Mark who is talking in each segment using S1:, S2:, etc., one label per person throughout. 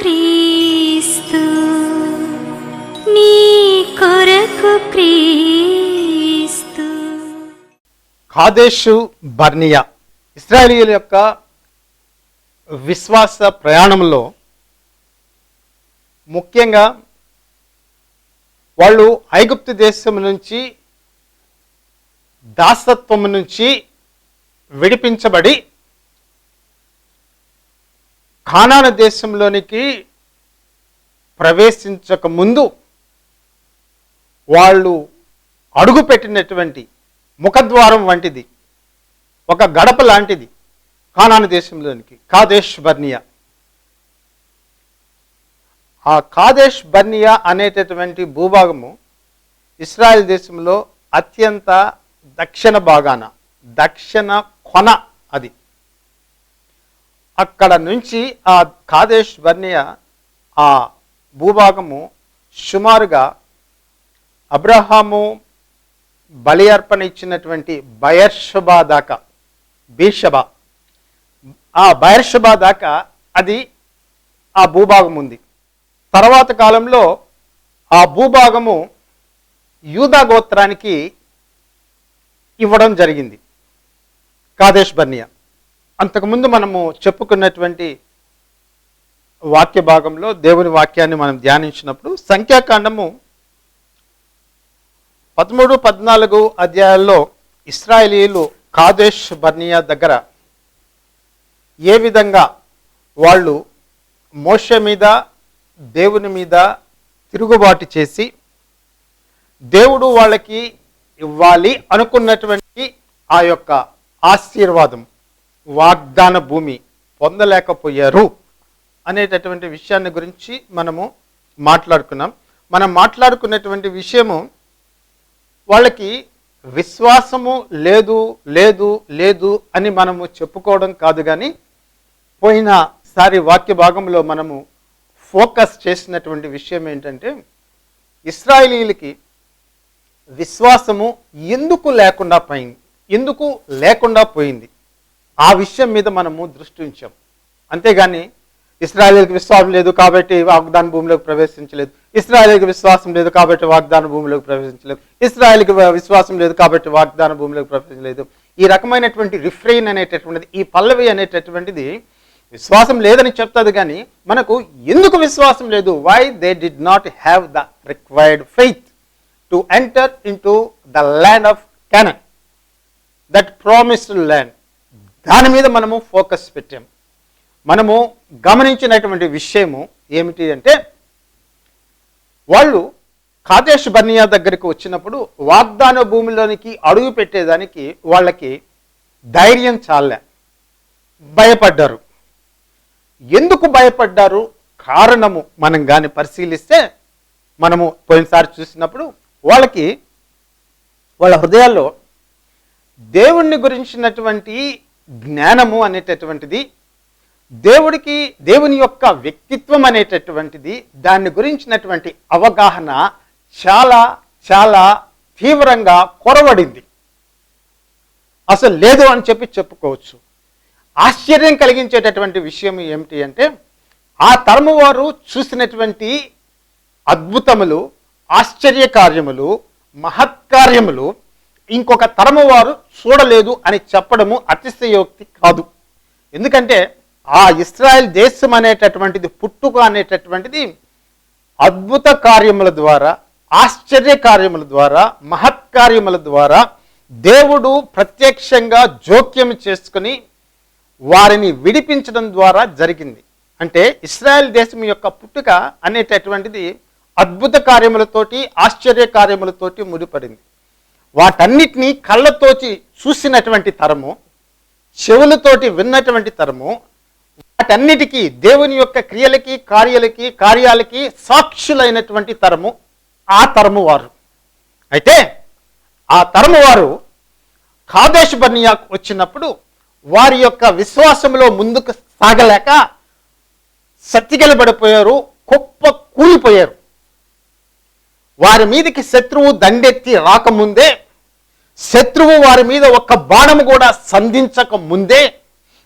S1: క్రీస్తు నీ కొరకు క్రీస్తు.
S2: కాదేశు బర్నియా. ఇస్రాయేలీల యొక్క విశ్వాస ప్రయాణంలో ముఖ్యంగా వాళ్ళు ఐగుప్తు దేశం నుంచి దాసత్వం నుంచి విడిపించబడి కానాన దేశంలోనికి ప్రవేశించక ముందు వాళ్ళు అడుగుపెట్టినటువంటి ముఖద్వారం వంటిది ఒక గడప లాంటిది కానాను దేశంలోనికి కాదేశ్ బర్నియా. ఆ కాదేశ్ బర్నియా అనేటటువంటి భూభాగము ఇస్రాయల్ దేశంలో అత్యంత దక్షిణ భాగాన దక్షిణ కొన అది. అక్కడ నుంచి ఆ కాదేశ్ వర్ణియ ఆ భూభాగము సుమారుగా అబ్రహాము బలి అర్పణ ఇచ్చినటువంటి బయర్షబా దాకా బీషబా ఆ బయర్షబా దాకా అది ఆ భూభాగం ఉంది. తర్వాత కాలంలో ఆ భూభాగము యూదా గోత్రానికి ఇవ్వడం జరిగింది కాదేశ్ బర్నియా అంతకుముందు మనము చెప్పుకున్నటువంటి వాక్య భాగంలో దేవుని వాక్యాన్ని మనం ధ్యానించినప్పుడు సంఖ్యాకాండము పదమూడు పద్నాలుగు అధ్యాయాల్లో ఇస్రాయేలీలు కాదేశ్ బర్నియా దగ్గర ఏ విధంగా వాళ్ళు మోష మీద దేవుని మీద తిరుగుబాటు చేసి దేవుడు వాళ్ళకి ఇవ్వాలి అనుకున్నటువంటి ఆ యొక్క ఆశీర్వాదం. వాగ్దాన భూమి పొందలేకపోయారు అనేటటువంటి విషయాన్ని గురించి మనము మాట్లాడుకున్నాం. మనం మాట్లాడుకున్నటువంటి విషయము వాళ్ళకి విశ్వాసము లేదు లేదు లేదు అని మనము చెప్పుకోవడం కాదు కానీ పోయినసారి వాక్య భాగంలో మనము ఫోకస్ చేసినటువంటి విషయం ఏంటంటే ఇస్రాయేలీలకి విశ్వాసము ఎందుకు లేకుండా పోయింది? ఎందుకు లేకుండా పోయింది? ఆ విషయం మీద మనము దృష్టి ఉంచాం అంతేగాని ఇస్రాయేల్కి విశ్వాసం లేదు కాబట్టి వాగ్దాన భూమిలోకి ప్రవేశించలేదు. ఇస్రాయేల్కి విశ్వాసం లేదు కాబట్టి వాగ్దాన భూమిలోకి ప్రవేశించలేదు. ఇస్రాయేల్కి విశ్వాసం లేదు కాబట్టి వాగ్దాన భూమిలోకి ప్రవేశించలేదు. ఈ రకమైనటువంటి రిఫ్రెయిన్ అనేటటువంటిది ఈ పల్లవి అనేటటువంటిది విశ్వాసం లేదని చెప్తుంది కానీ మనకు ఎందుకు విశ్వాసం లేదు? Why they did not have the required faith to enter in to the land of Canaan that promised land దాని మీద మనము ఫోకస్ పెట్టాం మనము గమనించినటువంటి విషయము ఏమిటి అంటే వాళ్ళు కాదేశ్ బర్నియా దగ్గరికి వచ్చినప్పుడు వాగ్దాన భూమిలోనికి అడుగు పెట్టేదానికి వాళ్ళకి ధైర్యం చాలే భయపడ్డారు. ఎందుకు భయపడ్డారు? కారణము మనం కానీ పరిశీలిస్తే మనము పోయినసారి చూసినప్పుడు వాళ్ళకి వాళ్ళ హృదయాల్లో దేవుణ్ణి గురించినటువంటి జ్ఞానము అనేటటువంటిది దేవుడికి దేవుని యొక్క వ్యక్తిత్వం అనేటటువంటిది దాన్ని గురించినటువంటి అవగాహన చాలా చాలా తీవ్రంగా కొరవడింది అసలు లేదు అని చెప్పి చెప్పుకోవచ్చు. ఆశ్చర్యం కలిగించేటటువంటి విషయం ఏమిటి అంటే ఆ తరము వారు చూసినటువంటి అద్భుతములు ఆశ్చర్య కార్యములు మహత్కార్యములు ఇంకొక తరము వారు చూడలేదు అని చెప్పడము అతిశయోక్తి కాదు. ఎందుకంటే ఆ ఇస్రాయెల్ దేశం అనేటటువంటిది పుట్టుక అనేటటువంటిది అద్భుత కార్యముల ద్వారా ఆశ్చర్య కార్యముల ద్వారా మహత్కార్యముల ద్వారా దేవుడు ప్రత్యక్షంగా జోక్యం చేసుకుని వారిని విడిపించడం ద్వారా జరిగింది. అంటే ఇస్రాయెల్ దేశం యొక్క పుట్టుక అనేటటువంటిది అద్భుత కార్యములతోటి ఆశ్చర్య కార్యములతోటి ముడిపడింది. వాటన్నిటినీ కళ్ళతోచి చూసినటువంటి తరము చెవులతోటి విన్నటువంటి తరము వాటన్నిటికీ దేవుని యొక్క క్రియలకి కార్యాలకి కార్యాలకి సాక్షులైనటువంటి తరము ఆ తరము వారు. అయితే ఆ తరము వారు కాదేశ్ బర్నియాకు వచ్చినప్పుడు వారి యొక్క విశ్వాసంలో ముందుకు సాగలేక సత్తిగలబడిపోయారు కుప్ప కూలిపోయారు. వారి మీదకి శత్రువు దండెత్తి రాకముందే శత్రువు వారి మీద ఒక్క బాణము కూడా సంధించక ముందే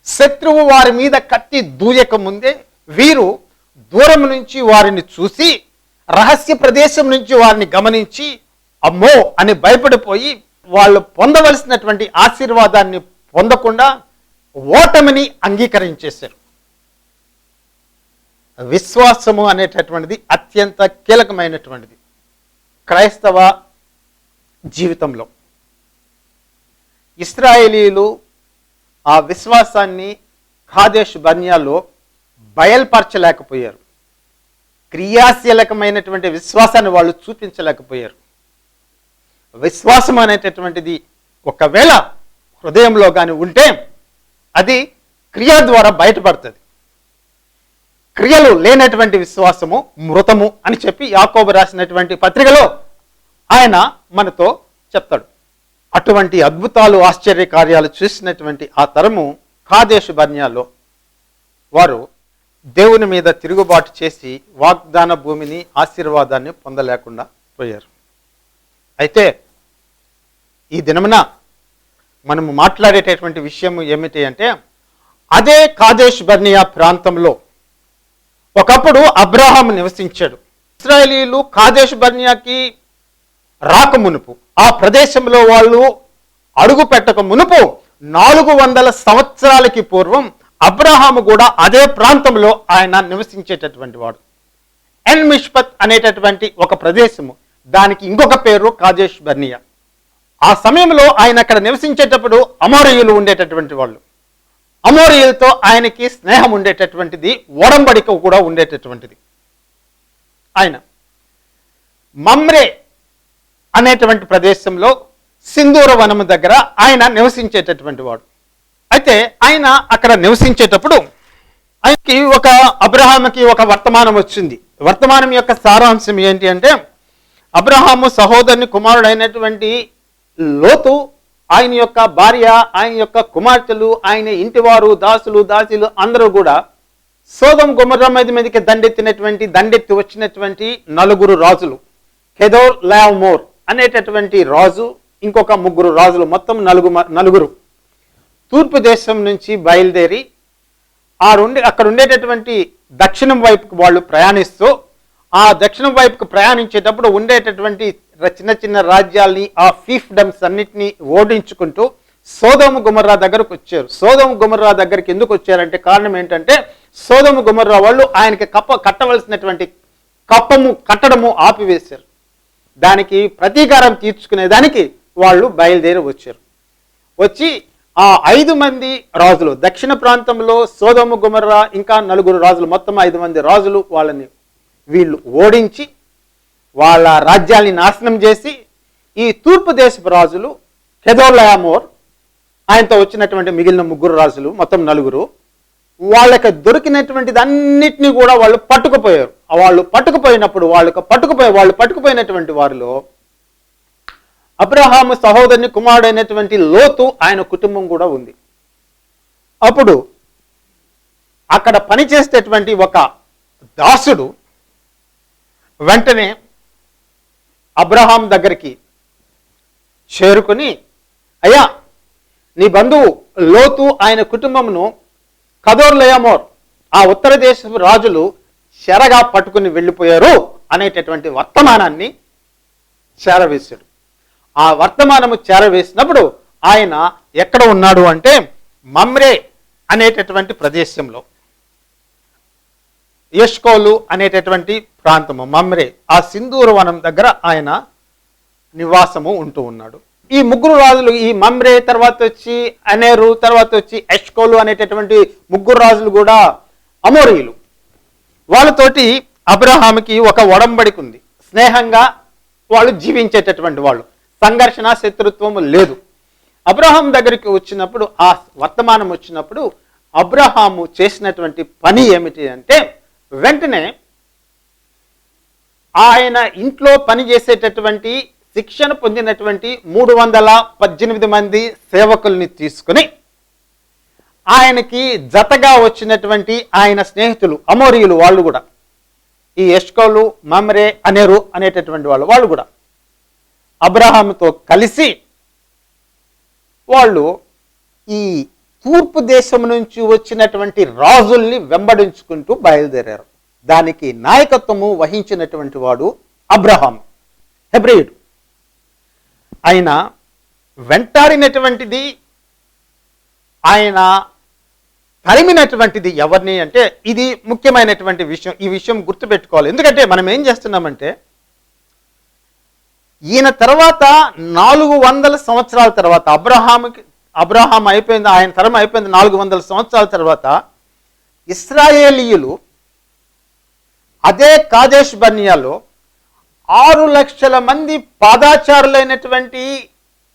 S2: శత్రువు వారి మీద కత్తి దూయక ముందే వీరు దూరం నుంచి వారిని చూసి రహస్య ప్రదేశం నుంచి వారిని గమనించి అమ్మో అని భయపడిపోయి వాళ్ళు పొందవలసినటువంటి ఆశీర్వాదాన్ని పొందకుండా ఓటమిని అంగీకరించేశారు. విశ్వాసము అనేటటువంటిది అత్యంత కీలకమైనటువంటిది. క్రైస్తవ జీవితంలో ఇస్రాయేలీలు ఆ విశ్వాసాన్ని ఖాదేశ్ బర్నియాలో బయల్పరచలేకపోయారు. క్రియాశీలకమైనటువంటి విశ్వాసాన్ని వాళ్ళు చూపించలేకపోయారు. విశ్వాసం అనేటటువంటిది ఒకవేళ హృదయంలో కానీ ఉంటే అది క్రియ ద్వారా బయటపడుతుంది. క్రియలు లేనటువంటి విశ్వాసము మృతము అని చెప్పి యాకోబు రాసినటువంటి పత్రికలో ఆయన మనతో చెప్తాడు. అటువంటి అద్భుతాలు ఆశ్చర్య కార్యాలు చూసినటువంటి ఆ తరము కాదేశు బర్ణ్యాలో వారు దేవుని మీద తిరుగుబాటు చేసి వాగ్దాన భూమిని ఆశీర్వాదాన్ని పొందలేకుండా పోయారు. అయితే ఈ దినమున మనము మాట్లాడేటటువంటి విషయం ఏమిటి అంటే అదే కాదేశ్ బర్నియా ప్రాంతంలో ఒకప్పుడు అబ్రాహాం నివసించాడు. ఇస్రాయేలీలు కాదేశ్ బర్నియాకి రాక మునుపు ఆ ప్రదేశంలో వాళ్ళు అడుగు పెట్టక మునుపు నాలుగు వందల సంవత్సరాలకి పూర్వం అబ్రహాము కూడా అదే ప్రాంతంలో ఆయన నివసించేటటువంటి వాడు. ఎన్ మిష్పత్ అనేటటువంటి ఒక ప్రదేశము. దానికి ఇంకొక పేరు కాజేష్ బర్నియా. ఆ సమయంలో ఆయన అక్కడ నివసించేటప్పుడు అమోరయులు ఉండేటటువంటి వాళ్ళు. అమోరయులతో ఆయనకి స్నేహం ఉండేటటువంటిది ఒడంబడిక కూడా ఉండేటటువంటిది. ఆయన మమ్రే అనేటువంటి ప్రదేశంలో సింధూర వనము దగ్గర ఆయన నివసించేటటువంటి వాడు. అయితే ఆయన అక్కడ నివసించేటప్పుడు ఆయనకి ఒక అబ్రహాముకి ఒక వర్తమానం వచ్చింది. వర్తమానం యొక్క సారాంశం ఏంటి అంటే అబ్రహాము సహోదరుని కుమారుడైనటువంటి లోతు ఆయన యొక్క భార్య ఆయన యొక్క కుమార్తెలు ఆయన ఇంటివారు దాసులు దాసీలు అందరూ కూడా సోదం గుమర్ర మీద మీదకి దండెత్తినటువంటి దండెత్తి వచ్చినటువంటి నలుగురు రాజులు. హెదోర్ లావ్ మోర్ అనేటటువంటి రాజు ఇంకొక ముగ్గురు రాజులు మొత్తం నలుగు నలుగురు. తూర్పు దేశం నుంచి బయలుదేరి ఆ ఉండి అక్కడ ఉండేటటువంటి దక్షిణం వైపుకు వాళ్ళు ప్రయాణిస్తూ ఆ దక్షిణం వైపుకు ప్రయాణించేటప్పుడు ఉండేటటువంటి చిన్న చిన్న రాజ్యాల్ని ఆ ఫీఫ్డమ్స్ అన్నిటినీ ఓడించుకుంటూ సోదము గుమర్రా దగ్గరకు వచ్చారు. సోదము గుమర్రా దగ్గరికి ఎందుకు వచ్చారంటే కారణం ఏంటంటే సోదము గుమర్రా వాళ్ళు ఆయనకి కప్ప కట్టవలసినటువంటి కప్పము కట్టడము ఆపివేశారు. దానికి ప్రతీకారం తీర్చుకునే దానికి వాళ్ళు బయలుదేరి వచ్చారు. వచ్చి ఆ ఐదు మంది రాజులు దక్షిణ ప్రాంతంలో సోదము గుమర్రా ఇంకా నలుగురు రాజులు మొత్తం ఐదు మంది రాజులు వాళ్ళని వీళ్ళు ఓడించి వాళ్ళ రాజ్యాల్ని నాశనం చేసి ఈ తూర్పు దేశపు రాజులు హెదోలయామోర్ ఆయనతో వచ్చినటువంటి మిగిలిన ముగ్గురు రాజులు మొత్తం నలుగురు వాళ్ళకి దొరికినటువంటిది అన్నిటినీ కూడా వాళ్ళు పట్టుకుపోయారు. వాళ్ళు పట్టుకుపోయినప్పుడు వాళ్ళకి పట్టుకుపోయి వాళ్ళు పట్టుకుపోయినటువంటి వారిలో అబ్రహాము సహోదరుని కుమారుడైనటువంటి లోతు ఆయన కుటుంబం కూడా ఉంది. అప్పుడు అక్కడ పనిచేసేటటువంటి ఒక దాసుడు వెంటనే అబ్రహాం దగ్గరికి చేరుకొని అయ్యా నీ బంధువు లోతు ఆయన కుటుంబమును కదోర్లయమోర్ ఆ ఉత్తర దేశపు రాజులు చెరగా పట్టుకుని వెళ్ళిపోయారు అనేటటువంటి వర్తమానాన్ని చేరవేశాడు. ఆ వర్తమానము చేరవేసినప్పుడు ఆయన ఎక్కడ ఉన్నాడు అంటే మమ్రే అనేటటువంటి ప్రదేశంలో. యష్కోలు అనేటటువంటి ప్రాంతము మమ్రే. ఆ సింధూర వనం దగ్గర ఆయన నివాసము ఉంటూ ఉన్నాడు. ఈ ముగ్గురు రాజులు ఈ మమ్రే తర్వాత వచ్చి అనేరు తర్వాత వచ్చి ఎష్కోలు అనేటటువంటి ముగ్గురు రాజులు కూడా అమోరీయులు. వాళ్ళతోటి అబ్రహాముకి ఒక ఒడంబడిక ఉంది. స్నేహంగా వాళ్ళు జీవించేటటువంటి వాళ్ళు. సంఘర్షణ శత్రుత్వము లేదు. అబ్రహాం దగ్గరికి వచ్చినప్పుడు ఆ వర్తమానం వచ్చినప్పుడు అబ్రహాము చేసినటువంటి పని ఏమిటి అంటే వెంటనే ఆయన ఇంట్లో పనిచేసేటటువంటి శిక్షణ పొందినటువంటి మూడు వందల పద్దెనిమిది మంది సేవకుల్ని తీసుకుని ఆయనకి జతగా వచ్చినటువంటి ఆయన స్నేహితులు అమోరియులు వాళ్ళు కూడా. ఈ ఎష్కోలు మమ్రే అనేరు అనేటటువంటి వాళ్ళు వాళ్ళు కూడా. అబ్రహాంతో కలిసి వాళ్ళు ఈ తూర్పు దేశం నుంచి వచ్చినటువంటి రాజుల్ని వెంబడించుకుంటూ బయలుదేరారు. దానికి నాయకత్వము వహించినటువంటి వాడు అబ్రహాం హెబ్రియుడు. ఆయన వెంటాడినటువంటిది ఆయన తరిమినటువంటిది ఎవరిని అంటే ఇది ముఖ్యమైనటువంటి విషయం. ఈ విషయం గుర్తుపెట్టుకోవాలి. ఎందుకంటే మనం ఏం చేస్తున్నామంటే ఈయన తర్వాత నాలుగు వందల సంవత్సరాల తర్వాత అబ్రహాంకి అబ్రహాం అయిపోయింది ఆయన తరం అయిపోయింది నాలుగు వందల సంవత్సరాల తర్వాత ఇస్రాయేలీయులు అదే కాదేశ్ బర్నియాలో ఆరు లక్షల మంది పాదాచారులైనటువంటి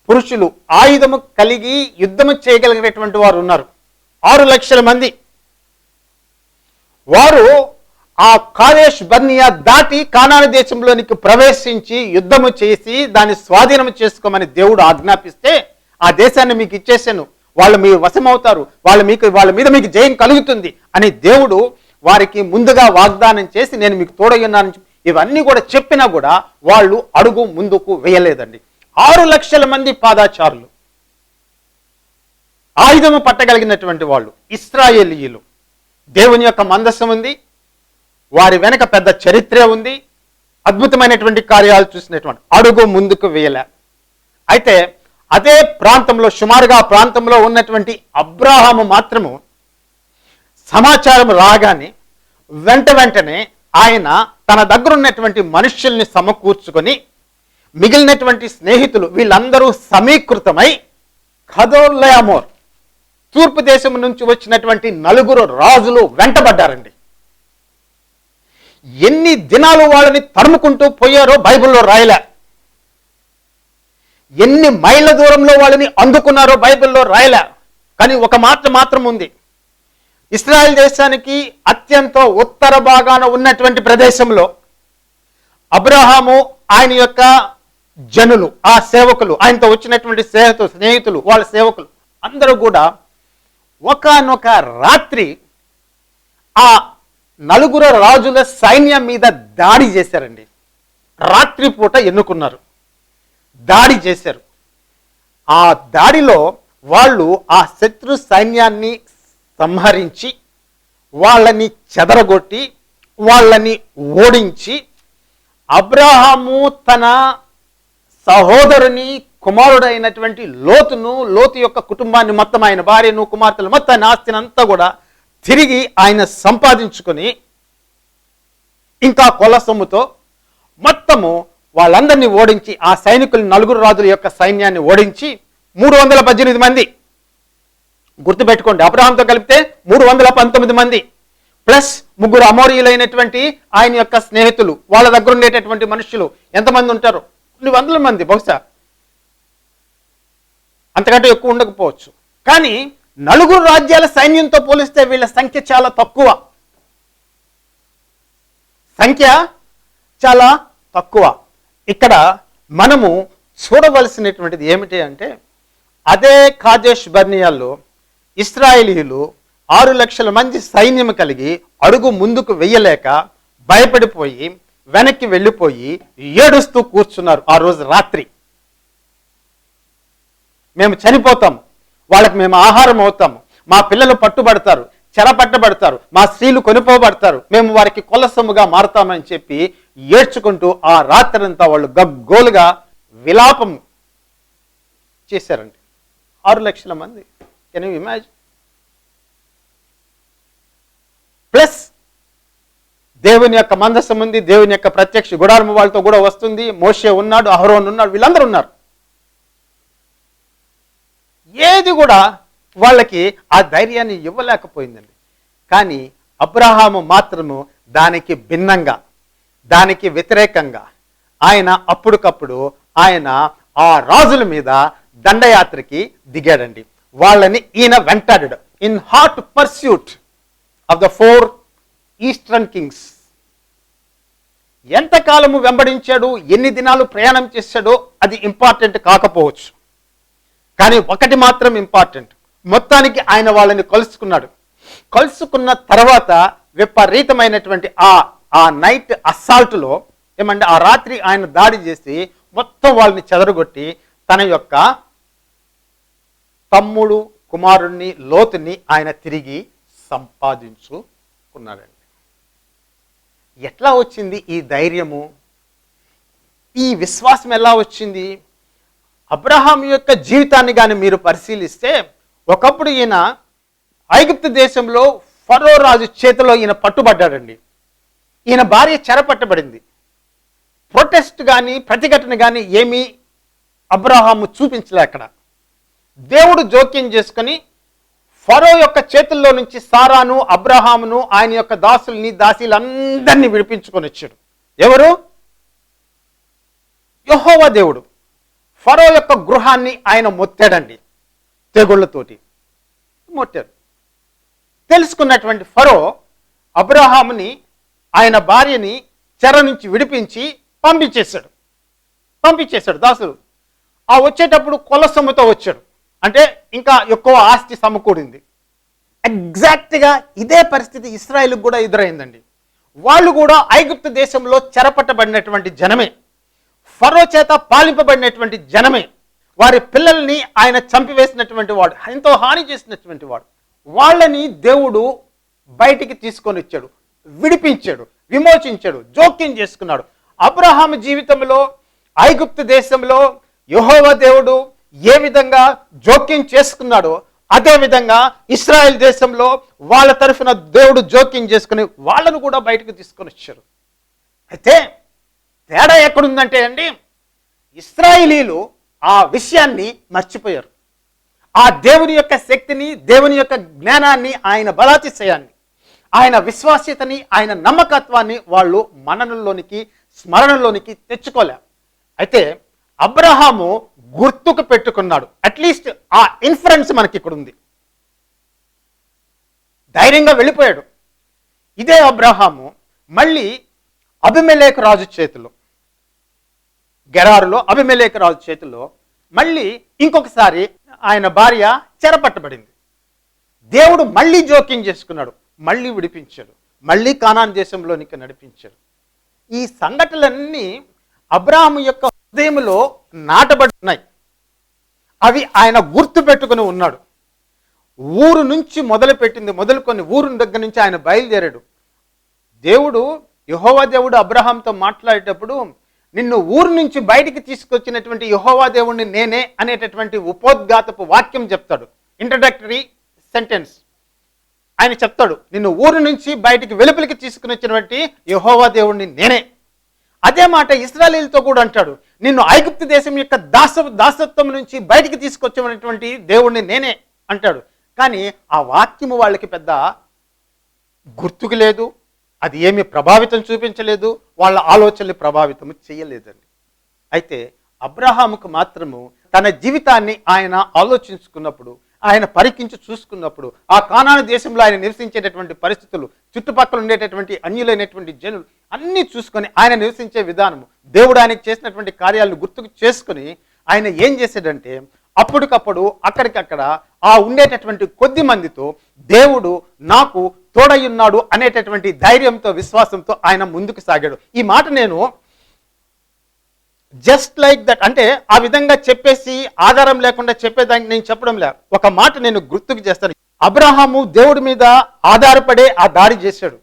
S2: పురుషులు ఆయుధము కలిగి యుద్ధము చేయగలిగినటువంటి వారు ఉన్నారు. ఆరు లక్షల మంది. వారు ఆ కాదేశ్ బర్నియా దాటి కానాను దేశంలోనికి ప్రవేశించి యుద్ధము చేసి దాన్ని స్వాధీనం చేసుకోమని దేవుడు ఆజ్ఞాపిస్తే ఆ దేశాన్ని మీకు ఇచ్చేసాను వాళ్ళు మీ వశమవుతారు. వాళ్ళు మీకు వాళ్ళ మీద మీకు జయం కలుగుతుంది అని దేవుడు వారికి ముందుగా వాగ్దానం చేసి నేను మీకు తోడయ్యున్నానని చెప్పి ఇవన్నీ కూడా చెప్పినా కూడా వాళ్ళు అడుగు ముందుకు వేయలేదండి. ఆరు లక్షల మంది పాదాచారులు. ఆయుధము పట్టగలిగినటువంటి వాళ్ళు ఇస్రాయేలీయులు. దేవుని యొక్క మందస్సం ఉంది వారి వెనక పెద్ద చరిత్ర ఉంది అద్భుతమైనటువంటి కార్యాలు చూసినటువంటి అడుగు ముందుకు వేయలే. అయితే అదే ప్రాంతంలో సుమారుగా ప్రాంతంలో ఉన్నటువంటి అబ్రాహాము మాత్రము సమాచారం రాగానే వెంట వెంటనే ఆయన తన దగ్గర ఉన్నటువంటి మనుష్యుల్ని సమకూర్చుకొని మిగిలినటువంటి స్నేహితులు వీళ్ళందరూ సమీకృతమై ఖదోల్లయామోర్ తూర్పు దేశం నుంచి వచ్చినటువంటి నలుగురు రాజులు వెంటబడ్డారండి. ఎన్ని దినాలు వాళ్ళని తరుముకుంటూ పోయారో బైబిల్లో రాయలే. ఎన్ని మైళ్ళ దూరంలో వాళ్ళని అందుకున్నారో బైబిల్లో రాయలే. కానీ ఒక మాట మాత్రం ఉంది. ఇస్రాయల్ దేశానికి అత్యంత ఉత్తర భాగాన ఉన్నటువంటి ప్రదేశంలో అబ్రహాము ఆయన యొక్క జనులు ఆ సేవకులు ఆయనతో వచ్చినటువంటి స్నేహితులు స్నేహితులు వాళ్ళ సేవకులు అందరూ కూడా ఒకనొక రాత్రి ఆ నలుగురు రాజుల సైన్యం మీద దాడి చేశారండి. రాత్రిపూట ఎన్నుకున్నారు. దాడి చేశారు. ఆ దాడిలో వాళ్ళు ఆ శత్రు సైన్యాన్ని సంహరించి వాళ్ళని చెదరగొట్టి వాళ్ళని ఓడించి అబ్రహాము తన సహోదరుని కుమారుడైనటువంటి లోతును లోతు యొక్క కుటుంబాన్ని మొత్తం ఆయన భార్యను కుమార్తెలు మొత్తం ఆస్తిని అంతా కూడా తిరిగి ఆయన సంపాదించుకొని ఇంకా కొల సొమ్ముతో మొత్తము వాళ్ళందరినీ ఓడించి ఆ సైనికులు నలుగురు రాజుల యొక్క సైన్యాన్ని ఓడించి మూడు వందల పద్దెనిమిది మంది గుర్తుపెట్టుకోండి. అబ్రహాంతో కలిపితే మూడు వందల పంతొమ్మిది మంది. ప్లస్ ముగ్గురు అమోరీయులైనటువంటి ఆయన యొక్క స్నేహితులు వాళ్ళ దగ్గర ఉండేటటువంటి మనుషులు ఎంతమంది ఉంటారు? కొన్ని వందల మంది బహుశా. అంతకంటే ఎక్కువ ఉండకపోవచ్చు. కానీ నలుగురు రాజ్యాల సైన్యంతో పోలిస్తే వీళ్ళ సంఖ్య చాలా తక్కువ. సంఖ్య చాలా తక్కువ. ఇక్కడ మనము చూడవలసినటువంటిది ఏమిటి అంటే అదే కాజేష్ బర్నియాల్లో ఇస్రాయేలీలు ఆరు లక్షల మంది సైన్యం కలిగి అడుగు ముందుకు వెయ్యలేక భయపడిపోయి వెనక్కి వెళ్ళిపోయి ఏడుస్తూ కూర్చున్నారు ఆ రోజు రాత్రి. మేము చనిపోతాం వాళ్ళకి మేము ఆహారం అవుతాము మా పిల్లలు పట్టుబడతారు చెరపట్టబడతారు మా స్త్రీలు కొనిపోబడతారు మేము వారికి కొలసొమ్ముగా మారుతామని చెప్పి ఏడ్చుకుంటూ ఆ రాత్రంతా వాళ్ళు గగ్గోలుగా విలాపం చేశారండి. ఆరు లక్షల మంది. కెన్ యూ ఇమాజిన్ ప్లస్ దేవుని యొక్క మందస్సం ఉంది దేవుని యొక్క ప్రత్యక్ష గుడారము వాళ్ళతో కూడా వస్తుంది. మోషే ఉన్నాడు అహరోన్ ఉన్నాడు వీళ్ళందరూ ఉన్నారు. ఏది కూడా వాళ్ళకి ఆ ధైర్యాన్ని ఇవ్వలేకపోయిందండి. కానీ అబ్రహాము మాత్రము దానికి భిన్నంగా దానికి వ్యతిరేకంగా ఆయన అప్పుడుకప్పుడు ఆయన ఆ రాజుల మీద దండయాత్రకి దిగాడండి. వాళ్ళని ఈయన వెంటాడాడు. In hot pursuit of the four eastern kings ఎంతకాలము వెంబడించాడు ఎన్ని దినాలు ప్రయాణం చేశాడో అది ఇంపార్టెంట్ కాకపోవచ్చు. కానీ ఒకటి మాత్రం ఇంపార్టెంట్ మొత్తానికి ఆయన వాళ్ళని కలుసుకున్నాడు. కలుసుకున్న తర్వాత విపరీతమైనటువంటి ఆ ఆ నైట్ అస్సాల్ట్లో ఏమంటే ఆ రాత్రి ఆయన దాడి చేసి మొత్తం వాళ్ళని చెదరగొట్టి తన యొక్క తమ్ముడు కుమారుణ్ణి లోతుని ఆయన తిరిగి సంపాదించుకున్నాడండి ఎట్లా వచ్చింది ఈ ధైర్యము? ఈ విశ్వాసం ఎలా వచ్చింది? అబ్రహాం యొక్క జీవితాన్ని కానీ మీరు పరిశీలిస్తే ఒకప్పుడు ఈయన ఐగుప్తు దేశంలో ఫరో రాజు చేతిలో ఈయన పట్టుబడ్డాడండి. ఈయన భార్య చెరపట్టబడింది. ప్రొటెస్ట్ కానీ ప్రతిఘటన కానీ ఏమీ అబ్రహాము చూపించలే అక్కడ. దేవుడు జోక్యం చేసుకొని ఫరో యొక్క చేతుల్లో నుంచి సారాను అబ్రహామును ఆయన యొక్క దాసుల్ని దాసీలందరినీ విడిపించుకొని వచ్చాడు. ఎవరు? యహోవ దేవుడు. ఫరో యొక్క గృహాన్ని ఆయన మొత్తాడండి తెగుళ్ళతోటి. మొట్టాడు. తెలుసుకున్నటువంటి ఫరో అబ్రహాముని ఆయన భార్యని చెర నుంచి విడిపించి పంపించేశాడు. పంపించేశాడు దాసులు ఆ వచ్చేటప్పుడు కొలసొమ్ముతో వచ్చాడు. అంటే ఇంకా ఎక్కువ ఆస్తి సమకూడింది. ఎగ్జాక్ట్గా ఇదే పరిస్థితి ఇస్రాయిల్కి కూడా ఎదురైందండి. వాళ్ళు కూడా ఐగుప్తు దేశంలో చెరపట్టబడినటువంటి జనమే. ఫరో చేత పాలింపబడినటువంటి జనమే. వారి పిల్లల్ని ఆయన చంపివేసినటువంటి వాడు ఎంతో హాని చేసినటువంటి వాడు. వాళ్ళని దేవుడు బయటికి తీసుకొని వచ్చాడు విడిపించాడు విమోచించాడు జోక్యం చేసుకున్నాడు. అబ్రహాం జీవితంలో ఐగుప్తు దేశంలో యహోవ దేవుడు ఏ విధంగా జోక్యం చేసుకున్నాడో అదేవిధంగా ఇస్రాయెల్ దేశంలో వాళ్ళ తరఫున దేవుడు జోక్యం చేసుకుని వాళ్ళను కూడా బయటకు తీసుకొని వచ్చారు. అయితే తేడా ఎక్కడుందంటే అండి ఇస్రాయిలీలు ఆ విషయాన్ని మర్చిపోయారు. ఆ దేవుని యొక్క శక్తిని దేవుని యొక్క జ్ఞానాన్ని ఆయన బలాతిశయాన్ని ఆయన విశ్వాస్యతని ఆయన నమ్మకత్వాన్ని వాళ్ళు మననంలోనికి స్మరణలోనికి తెచ్చుకోలేరు అయితే అబ్రహాము గుర్తుకు పెట్టుకున్నాడు. అట్లీస్ట్ ఆ ఇన్ఫరెన్స్ మనకి ఇక్కడ ఉంది ధైర్యంగా వెళ్ళిపోయాడు. ఇదే అబ్రహాము మళ్ళీ అభిమెలేక రాజు చేతిలో గెరారులో అభిమెలేక రాజు చేతిలో మళ్ళీ ఇంకొకసారి ఆయన భార్య చెరపట్టబడింది. దేవుడు మళ్ళీ జోక్యం చేసుకున్నాడు మళ్ళీ విడిపించాడు మళ్ళీ కానాన్ దేశంలోనికి నడిపించాడు. ఈ సంఘటనలన్నీ అబ్రాహం యొక్క హృదయంలో నాటబడి ఉన్నాయి అవి ఆయన గుర్తు పెట్టుకుని ఉన్నాడు. ఊరు నుంచి మొదలుపెట్టింది మొదలుకొని ఊరు దగ్గర నుంచి ఆయన బయలుదేరాడు. దేవుడు యహోవా దేవుడు అబ్రహాంతో మాట్లాడేటప్పుడు నిన్ను ఊరు నుంచి బయటికి తీసుకొచ్చినటువంటి యహోవా దేవుడిని నేనే అనేటటువంటి ఉపోద్ఘాతపు వాక్యం చెప్తాడు. ఇంట్రడక్టరీ సెంటెన్స్ ఆయన చెప్తాడు నిన్ను ఊరు నుంచి బయటికి వెలుపలికి తీసుకుని వచ్చినటువంటి యహోవా దేవుడిని నేనే. అదే మాట ఇస్రాయలీలతో కూడా అంటాడు నిన్ను ఐగుప్తు దేశం యొక్క దాస దాసత్వం నుంచి బయటికి తీసుకొచ్చినటువంటి దేవుణ్ణి నేనే అంటాడు. కానీ ఆ వాక్యము వాళ్ళకి పెద్ద గుర్తుకు లేదు అది ఏమి ప్రభావితం చూపించలేదు వాళ్ళ ఆలోచనలు ప్రభావితం చేయలేదండి. అయితే అబ్రహాముకు మాత్రము తన జీవితాన్ని ఆయన ఆలోచించుకున్నప్పుడు ఆయన పరికించి చూసుకున్నప్పుడు ఆ కానాను దేశంలో ఆయన నివసించేటటువంటి పరిస్థితులు చుట్టుపక్కల ఉండేటటువంటి అన్యులైనటువంటి జనులు అన్నీ చూసుకొని ఆయన నివసించే విధానము దేవుడు ఆయనకు చేసినటువంటి కార్యాలను గుర్తుకు చేసుకొని ఆయన ఏం చేశాడంటే అప్పటికప్పుడు అక్కడికక్కడ ఆ ఉండేటటువంటి కొద్ది మందితో దేవుడు నాకు తోడయ్యున్నాడు అనేటటువంటి ధైర్యంతో విశ్వాసంతో ఆయన ముందుకు సాగాడు. ఈ మాట నేను జస్ట్ లైక్ దట్ అంటే ఆ విధంగా చెప్పేసి ఆధారం లేకుండా చెప్పేదానికి నేను చెప్పడం లే. ఒక మాట నేను గుర్తుకు చేస్తాను. అబ్రహాము దేవుడి మీద ఆధారపడే ఆ దారి చేశాడు.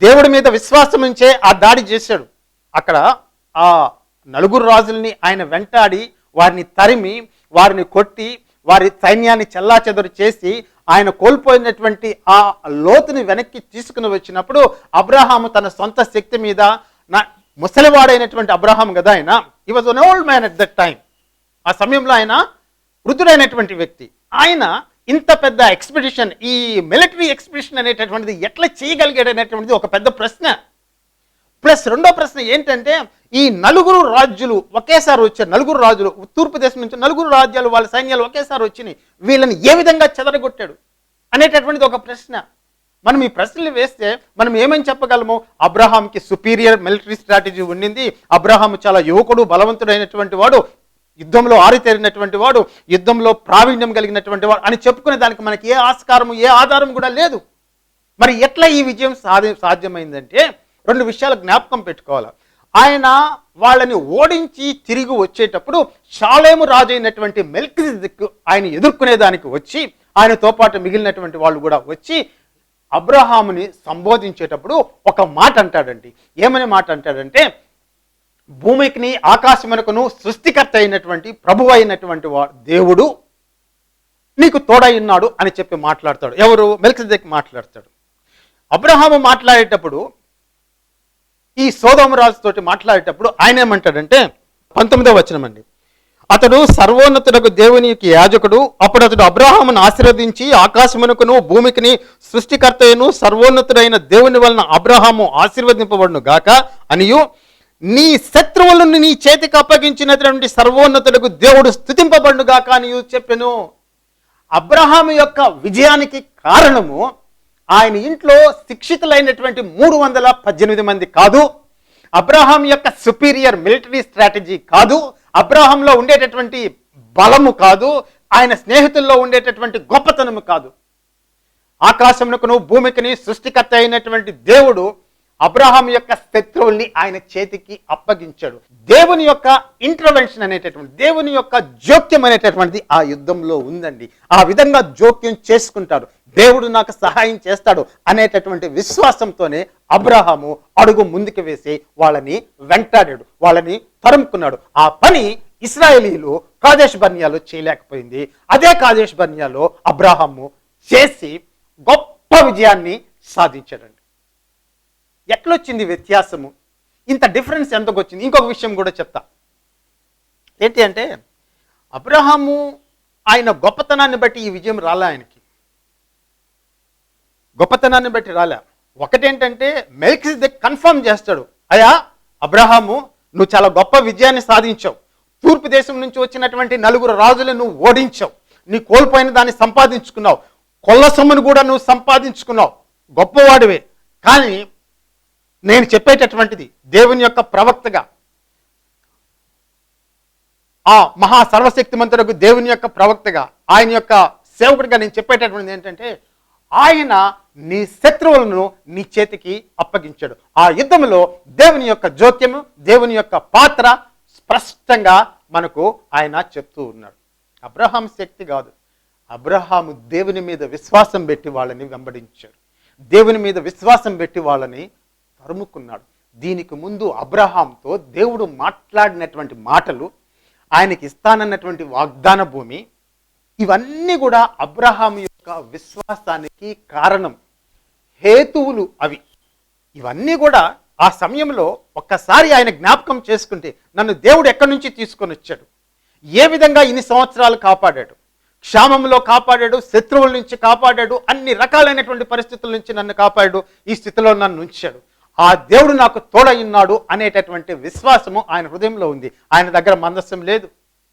S2: దేవుడి మీద విశ్వాసం ఉంచే ఆ దాడి చేశాడు. అక్కడ ఆ నలుగురు రాజుల్ని ఆయన వెంటాడి వారిని తరిమి వారిని కొట్టి వారి సైన్యాన్ని చెల్లాచెదరు చేసి ఆయన కోల్పోయినటువంటి ఆ లోతుని వెనక్కి తీసుకుని వచ్చినప్పుడు అబ్రహాము తన సొంత శక్తి మీద నా ముసలివాడైనటువంటి అబ్రహాం కదా ఆయన ఈ was an old man at that time ఆ సమయంలో ఆయన వృద్ధుడైనటువంటి వ్యక్తి. ఆయన ఇంత పెద్ద ఎక్స్పెడిషన్ ఈ మిలిటరీ ఎక్స్పెడిషన్ అనేటటువంటిది ఎట్లా చేయగలిగాడు అనేటువంటిది ఒక పెద్ద ప్రశ్న. ప్లస్ రెండో ప్రశ్న ఏంటంటే ఈ నలుగురు రాజులు ఒకేసారి వచ్చారు. నలుగురు రాజులు తూర్పు దేశం నుంచి నలుగురు రాజ్యాలు వాళ్ళ సైన్యాలు ఒకేసారి వచ్చినాయి. వీళ్ళని ఏ విధంగా చెదరగొట్టాడు అనేటటువంటిది ఒక ప్రశ్న. మనం ఈ ప్రశ్నలు వేస్తే మనం ఏమని చెప్పగలము? అబ్రహాంకి సుపీరియర్ మిలిటరీ స్ట్రాటజీ ఉండింది. అబ్రహాం చాలా యువకుడు బలవంతుడైనటువంటి వాడు. యుద్ధంలో ఆరితేరినటువంటి వాడు యుద్ధంలో ప్రావీణ్యం కలిగినటువంటి వాడు అని చెప్పుకునే దానికి మనకి ఏ ఆస్కారము ఏ ఆధారం కూడా లేదు. మరి ఎట్లా ఈ విజయం సాధి సాధ్యమైందంటే రెండు విషయాలు జ్ఞాపకం పెట్టుకోవాలి. ఆయన వాళ్ళని ఓడించి తిరిగి వచ్చేటప్పుడు షాలేము రాజు అయినటువంటి దిక్కు ఆయన ఎదుర్కొనేదానికి వచ్చి ఆయనతో పాటు మిగిలినటువంటి వాళ్ళు కూడా వచ్చి అబ్రహాముని సంబోధించేటప్పుడు ఒక మాట అంటాడండి. ఏమని మాట అంటాడంటే భూమికిని ఆకాశమునకును సృష్టికర్త అయినటువంటి ప్రభు అయినటువంటి వా దేవుడు నీకు తోడై ఉన్నాడు అని చెప్పి మాట్లాడతాడు. ఎవరు? మెల్కిజెదెక్ మాట్లాడతాడు. అబ్రహాము మాట్లాడేటప్పుడు ఈ సోదమరాజు తోటి మాట్లాడేటప్పుడు ఆయన ఏమంటాడంటే పంతొమ్మిదో వచనమండి అతడు సర్వోన్నతుడకు దేవునికి యాజకుడు అప్పుడు అతడు అబ్రహామును ఆశీర్వదించి ఆకాశమునకును భూమికిని సృష్టికర్తయను సర్వోన్నతుడైన దేవుని వలన అబ్రహాము ఆశీర్వదింపబడును గాక అనియు నీ శత్రువులను నీ చేతికి అప్పగించినటువంటి సర్వోన్నతులకు దేవుడు స్థుతింపబడుగా కానీ చెప్పెను. అబ్రహాము యొక్క విజయానికి కారణము ఆయన ఇంట్లో శిక్షితులైనటువంటి మూడు వందల పద్దెనిమిది మంది కాదు. అబ్రహాం యొక్క సుపీరియర్ మిలిటరీ స్ట్రాటజీ కాదు. అబ్రహాంలో ఉండేటటువంటి బలము కాదు. ఆయన స్నేహితుల్లో ఉండేటటువంటి గొప్పతనము కాదు. ఆకాశమునకును భూమికిని సృష్టికర్త అయినటువంటి దేవుడు అబ్రహాం యొక్క శత్రువుల్ని ఆయన చేతికి అప్పగించాడు. దేవుని యొక్క ఇంటర్వెన్షన్ అనేటటువంటి దేవుని యొక్క జోక్యం అనేటటువంటిది ఆ యుద్ధంలో ఉందండి. ఆ విధంగా జోక్యం చేసుకుంటాడు. దేవుడు నాకు సహాయం చేస్తాడు అనేటటువంటి విశ్వాసంతోనే అబ్రహాము అడుగు ముందుకు వేసి వాళ్ళని వెంటాడాడు వాళ్ళని తరుముకున్నాడు. ఆ పని ఇస్రాయేలీలు కాదేశ్ బర్నియాలో చేయలేకపోయింది. అదే కాదేశ్ బన్యాలో అబ్రహాము చేసి గొప్ప విజయాన్ని సాధించాడండి. ఎట్లొచ్చింది వ్యత్యాసము? ఇంత డిఫరెన్స్ ఎంతకు వచ్చింది ఇంకొక విషయం కూడా చెప్తా. ఏంటి అంటే అబ్రహాము ఆయన గొప్పతనాన్ని బట్టి ఈ విజయం రాలే ఆయనకి. గొప్పతనాన్ని బట్టి రాలే. ఒకటేంటంటే మెల్క్స్ కన్ఫర్మ్ చేస్తాడు. అయా అబ్రహాము నువ్వు చాలా గొప్ప విజయాన్ని సాధించావు. తూర్పు దేశం నుంచి వచ్చినటువంటి నలుగురు రాజులను నువ్వు ఓడించావు. నీ కోల్పోయిన దాన్ని సంపాదించుకున్నావు. కొల్ల సొమ్మును కూడా నువ్వు సంపాదించుకున్నావు. గొప్పవాడివే. కానీ నేను చెప్పేటటువంటిది దేవుని యొక్క ప్రవక్తగా. ఆ మహా సర్వశక్తిమంతులకు దేవుని యొక్క ప్రవక్తగా ఆయన యొక్క సేవకుడిగా నేను చెప్పేటటువంటిది ఏంటంటే ఆయన నీ శత్రువులను నీ చేతికి అప్పగించాడు. ఆ యుద్ధంలో దేవుని యొక్క జోక్యము దేవుని యొక్క పాత్ర స్పష్టంగా మనకు ఆయన చెప్తూ ఉన్నాడు. అబ్రహాం శక్తి కాదు. అబ్రహాము దేవుని మీద విశ్వాసం పెట్టి వాళ్ళని వెంబడించాడు. దేవుని మీద విశ్వాసం పెట్టి వాళ్ళని తరుముకున్నాడు. దీనికి ముందు అబ్రహాంతో దేవుడు మాట్లాడినటువంటి మాటలు ఆయనకి ఇస్తానన్నటువంటి వాగ్దాన భూమి ఇవన్నీ కూడా అబ్రహాం యొక్క విశ్వాసానికి కారణం. హేతువులు అవి. ఇవన్నీ కూడా ఆ సమయంలో ఒక్కసారి ఆయన జ్ఞాపకం చేసుకుంటే నన్ను దేవుడు ఎక్కడి నుంచి తీసుకొని వచ్చాడు? ఏ విధంగా ఇన్ని సంవత్సరాలు కాపాడాడు? క్షామంలో కాపాడాడు శత్రువుల నుంచి కాపాడాడు అన్ని రకాలైనటువంటి పరిస్థితుల నుంచి నన్ను కాపాడాడు ఈ స్థితిలో నన్ను ఉంచాడు. ఆ దేవుడు నాకు తోడయ్యున్నాడు అనేటటువంటి విశ్వాసము ఆయన హృదయంలో ఉంది. ఆయన దగ్గర మందస్సం లేదు.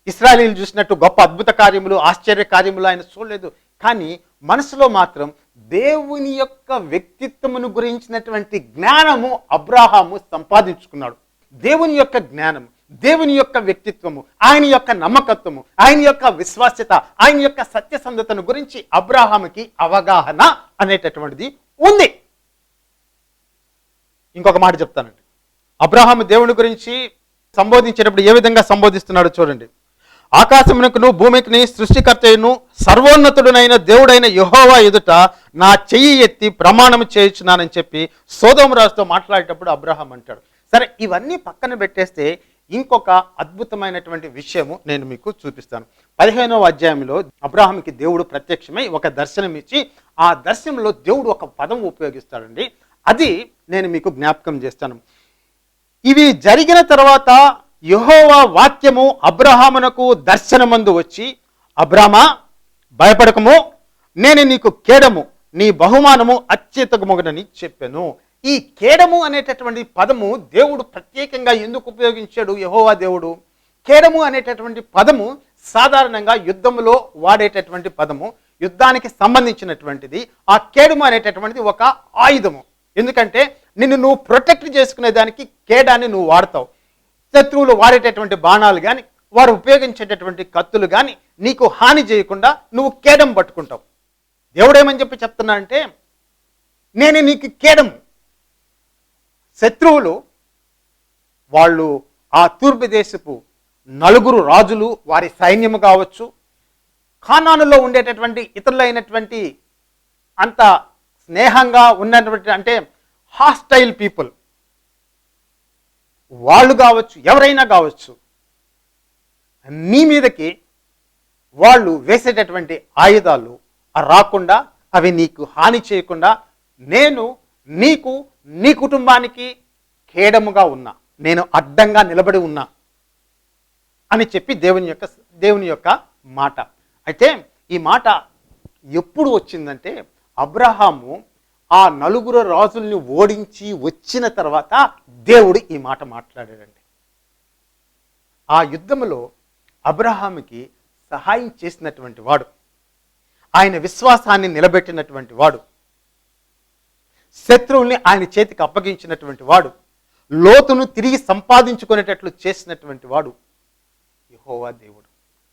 S2: ఇస్రాయలీలు చూసినట్టు గొప్ప అద్భుత కార్యములు ఆశ్చర్య కార్యములు ఆయన చూడలేదు. కానీ మనసులో మాత్రం దేవుని యొక్క వ్యక్తిత్వమును గురించినటువంటి జ్ఞానము అబ్రాహాము సంపాదించుకున్నాడు. దేవుని యొక్క జ్ఞానం దేవుని యొక్క వ్యక్తిత్వము ఆయన యొక్క నమ్మకత్వము ఆయన యొక్క విశ్వాస్యత ఆయన యొక్క సత్యసంధతను గురించి అబ్రాహాముకి అవగాహన అనేటటువంటిది ఉంది. ఇంకొక మాట చెప్తానండి. అబ్రహాము దేవుని గురించి సంబోధించేటప్పుడు ఏ విధంగా సంబోధిస్తున్నాడో చూడండి. ఆకాశమునకును భూమికిని సృష్టికర్తయును సర్వోన్నతుడునైన దేవుడైన యహోవా ఎదుట నా చెయ్యి ఎత్తి ప్రమాణం చేయించున్నానని చెప్పి సోదోమరాజుతో మాట్లాడేటప్పుడు అబ్రహాం అంటాడు. సరే ఇవన్నీ పక్కన పెట్టేస్తే ఇంకొక అద్భుతమైనటువంటి విషయము నేను మీకు చూపిస్తాను. పదిహేనవ అధ్యాయంలో అబ్రాహాంకి దేవుడు ప్రత్యక్షమై ఒక దర్శనం ఇచ్చి ఆ దర్శనంలో దేవుడు ఒక పదం ఉపయోగిస్తాడండి. అది నేను మీకు జ్ఞాపకం చేస్తాను. ఇవి జరిగిన తర్వాత యహోవా వాక్యము అబ్రహామునకు దర్శనమందు వచ్చి అబ్రామా భయపడకము నేను నీకు కేడము నీ బహుమానము అత్యుతకముగనని చెప్పాను. ఈ కేడము అనేటటువంటి పదము దేవుడు ప్రత్యేకంగా ఎందుకు ఉపయోగించాడు? యహోవా దేవుడు. కేడము అనేటటువంటి పదము సాధారణంగా యుద్ధములో వాడేటటువంటి పదము యుద్ధానికి సంబంధించినటువంటిది. ఆ కేడము అనేటటువంటిది ఒక ఆయుధము. ఎందుకంటే నిన్ను నువ్వు ప్రొటెక్ట్ చేసుకునే దానికి కేడాన్ని నువ్వు వాడతావు. శత్రువులు వాడేటటువంటి బాణాలు కానీ వారు ఉపయోగించేటటువంటి కత్తులు కానీ నీకు హాని చేయకుండా నువ్వు కేడం పట్టుకుంటావు. దేవుడేమని చెప్పి చెప్తున్నా అంటే నేను నీకు కేడము శత్రువులు వాళ్ళు ఆ తూర్పు దేశపు నలుగురు రాజులు వారి సైన్యము కావచ్చు ఖానానులో ఉండేటటువంటి ఇతరులైనటువంటి అంత స్నేహంగా ఉన్నటువంటి అంటే హాస్టైల్ పీపుల్ వాళ్ళు కావచ్చు ఎవరైనా కావచ్చు నీ మీదకి వాళ్ళు వేసేటటువంటి ఆయుధాలు రాకుండా అవి నీకు హాని చేయకుండా నేను నీకు నీ కుటుంబానికి ఖేడముగా ఉన్నా. నేను అడ్డంగా నిలబడి ఉన్నా అని చెప్పి దేవుని యొక్క దేవుని యొక్క మాట. అయితే ఈ మాట ఎప్పుడు వచ్చిందంటే అబ్రహాము ఆ నలుగురు రాజుల్ని ఓడించి వచ్చిన తర్వాత దేవుడు ఈ మాట మాట్లాడాడండి. ఆ యుద్ధంలో అబ్రహాముకి సహాయం చేసినటువంటి వాడు ఆయన విశ్వాసాన్ని నిలబెట్టినటువంటి వాడు శత్రువుల్ని ఆయన చేతికి అప్పగించినటువంటి వాడు లోతును తిరిగి సంపాదించుకునేటట్లు చేసినటువంటి వాడు యహోవా దేవుడు.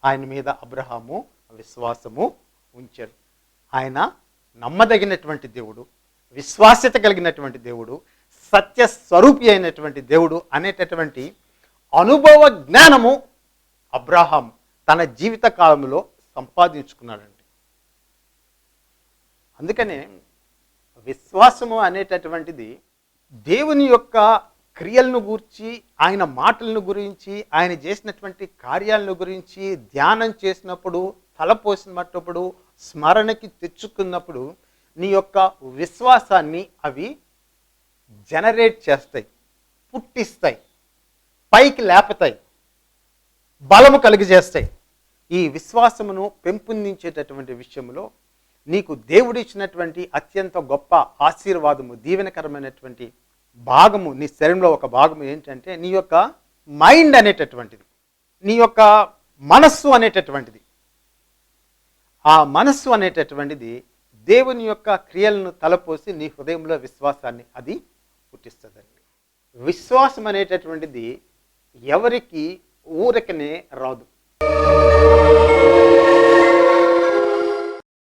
S2: ఆయన మీద అబ్రహాము విశ్వాసము ఉంచాడు ఆయన నమ్మదగినటువంటి దేవుడు విశ్వాస్యత కలిగినటువంటి దేవుడు సత్య స్వరూపి అయినటువంటి దేవుడు అనేటటువంటి అనుభవ జ్ఞానము అబ్రహాం తన జీవిత కాలంలో సంపాదించుకున్నాడండి. అందుకనే విశ్వాసము అనేటటువంటిది దేవుని యొక్క క్రియలను గురించి ఆయన మాటలను గురించి ఆయన చేసినటువంటి కార్యాలను గురించి ధ్యానం చేసినప్పుడు తలపోసినప్పుడు స్మరణకి తెచ్చుకున్నప్పుడు నీ యొక్క విశ్వాసాన్ని అవి జనరేట్ చేస్తాయి పుట్టిస్తాయి పైకి లేపుతాయి బలము కలిగజేస్తాయి. ఈ విశ్వాసమును పెంపొందించేటటువంటి విషయంలో నీకు దేవుడిచ్చినటువంటి అత్యంత గొప్ప ఆశీర్వాదము దీవెనకరమైనటువంటి భాగము నీ శరీరంలో ఒక భాగము ఏంటంటే నీ యొక్క మైండ్ అనేటటువంటిది నీ యొక్క మనస్సు అనేటటువంటిది. ఆ మనస్సు అనేటటువంటిది దేవుని యొక్క క్రియలను తలపోసి నీ హృదయంలో విశ్వాసాన్ని అది పుట్టిస్తుందండి. విశ్వాసం అనేటటువంటిది ఎవరికి ఊరకనే రాదు.